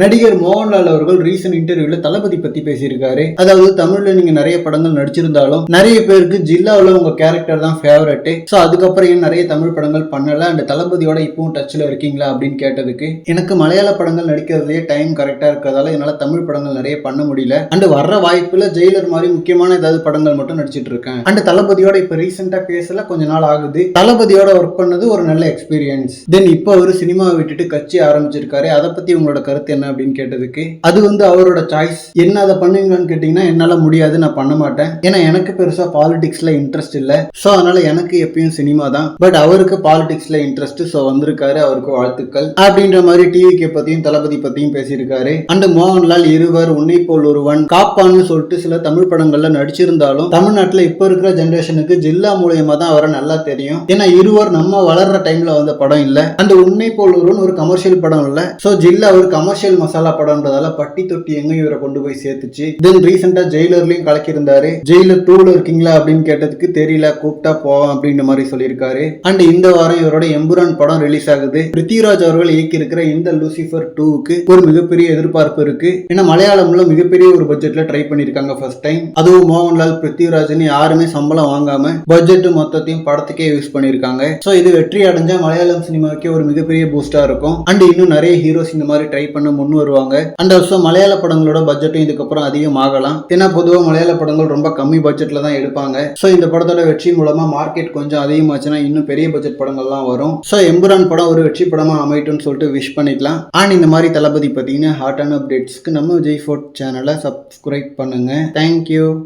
நடிகர் மோகன்லால் அவர்கள் ரீசன்ட் இன்டர்வியூல தளபதி பத்தி பேசியிருக்காரு. அதாவது தமிழ்ல நீங்க நிறைய படங்கள் நடிச்சிருந்தாலும் நிறைய பேருக்கு ஜில்லாவில் உங்க கேரக்டர் தான் ஃபேவரட் ஸோ அதுக்கப்புறம் ஏன் நிறைய தமிழ் படங்கள் பண்ணல? அண்ட் தளபதியோட இப்பவும் டச்ல இருக்கீங்களா? அப்படின்னு கேட்டதுக்கு எனக்கு மலையாள படங்கள் நடிக்கிறதுலேயே டைம் கரெக்டா இருக்கிறதால என்னால தமிழ் படங்கள் நிறைய பண்ண முடியல. அண்ட் வர்ற வாய்ப்புல ஜெயிலர் மாதிரி முக்கியமான ஏதாவது படங்கள் மட்டும் நடிச்சிட்டு இருக்கேன். அண்ட் தளபதியோட இப்ப ரீசெண்டா பேசல கொஞ்ச நாள் ஆகுது. தளபதியோட ஒர்க் பண்ணது ஒரு நல்ல எக்ஸ்பீரியன்ஸ் தென் இப்போ அவர் சினிமாவை விட்டுட்டு கட்சி ஆரம்பிச்சிருக்காரு. அதை பத்தி உங்களோட கருத்து என்ன? அப்படின்னு கேட்டதுக்கு அது வந்து அவரோட சாய்ஸ் என்ன அதை பண்ணுங்கன்னு கேட்டீங்கன்னா என்னால முடியாது நான் பண்ண மாட்டேன். ஏன்னா எனக்கு பெருசா பாலிடிக்ஸில் இன்ட்ரெஸ்ட் இல்ல. ஸோ அதனால் எனக்கு எப்பயும் சினிமா தான். பட் அவருக்கு பாலிடிக்ஸில் இன்ட்ரெஸ்ட் ஸோ வந்திருக்காரு அவருக்கு வாழ்த்துக்கள். அப்படின்ற மாதிரி டிவிகே பத்தியும் தளபதி பற்றியும் பேசியிருக்காரு. அண்ட் மோகன்லால் இருவர் உன்னை போல் ஒருவன் காப்பான்னு சொல்லிட்டு சில தமிழ் படங்கள்ல நடிச்சிருந்தாலும் தமிழ்நாட்டுல இப்போ இருக்கிற ஜெனரேஷனுக்கு ஜில்லா மூலியமா தான் அவரை நல்லா தெரியும். ஏன்னா இருவர் நம்ம வளர்ற டைம்ல வந்த படம் இல்ல. அந்த உன்னை போல் ஒருவன் ஒரு கமர்ஷியல் படம் இல்ல. ஸோ ஜில்லா ஒரு கமர்ஷியல் மசாலா படம்ன்றதால பட்டி தொட்டி எங்க இவரை கொண்டு போய் சேர்த்துச்சு. தென் ரீசெண்டா ஜெயிலர்லயும் கலக்கியிருந்தாரு. ஜெயிலர் டூல இருக்கீங்களா அப்படின்னு கேட்டதுக்கு தெரியல கூப்பிட்டா போவோம் அப்படின்ற மாதிரி சொல்லியிருக்காரு. அண்ட் இந்த வாரம் இவரோட எம்புரான் படம் ரிலீஸ் ஆகுது. பிருத்திவிராஜ் அவர்கள் இயக்கி இருக்கிற இந்த லூசிஃபர் டூக்கு ஒரு மிகப்பெரிய எதிர்பார்ப்பு இருக்கு. ஏன்னா மலையாளம்ல மிகப்பெரிய ஒரு பட்ஜெட்ல ட்ரை பண்ணிருக்காங்க ஃபர்ஸ்ட் டைம் அதுவும் மோகன்லால் பிருத்திவிராஜன் யாருமே சம்பளம் வாங்காம பட்ஜெட் மொத்தத்தையும் படத்துக்கே யூஸ் பண்ணிருக்காங்க சோ இது வெற்றி அடைஞ்சா மலையாளம் சினிமாவுக்கே ஒரு மிகப்பெரிய பூஸ்டா இருக்கும். அண்ட் இன்னும் நிறைய ஹீரோஸ் இந்த மாதிரி ட்ரை பண்ண முன் வருவாங்க. அண்ட் ஆல்சோ மலையாள படங்களோட பட்ஜெட்டும் இதுக்கப்புறம் அதிகமாகலாம். ஏன்னா பொதுவாக மலையாள படங்கள் ரொம்ப கம்மி பட்ஜெட்ல தான் எடுப்பாங்க. ஸோ இந்த படத்தோட வெற்றி மூலமா மார்க்கெட் கொஞ்சம் அதிகமாச்சுன்னா இன்னும் பெரிய பட்ஜெட் படங்கள்லாம் வரும். ஸோ எம்புரான் படம் ஒரு வெற்றி படமா அமையட்டும்னு சொல்லிட்டு விஷ் பண்ணிக்கலாம். அண்ட் இந்த மாதிரி தளபதி பார்த்தீங்கன்னா ஹாட்டான அப்டேட்ஸ்க்கு நம்ம விஜய் ஃபோர்ட் சேனலை சப்ஸ்கிரைப் பண்ணுங்க. Thank you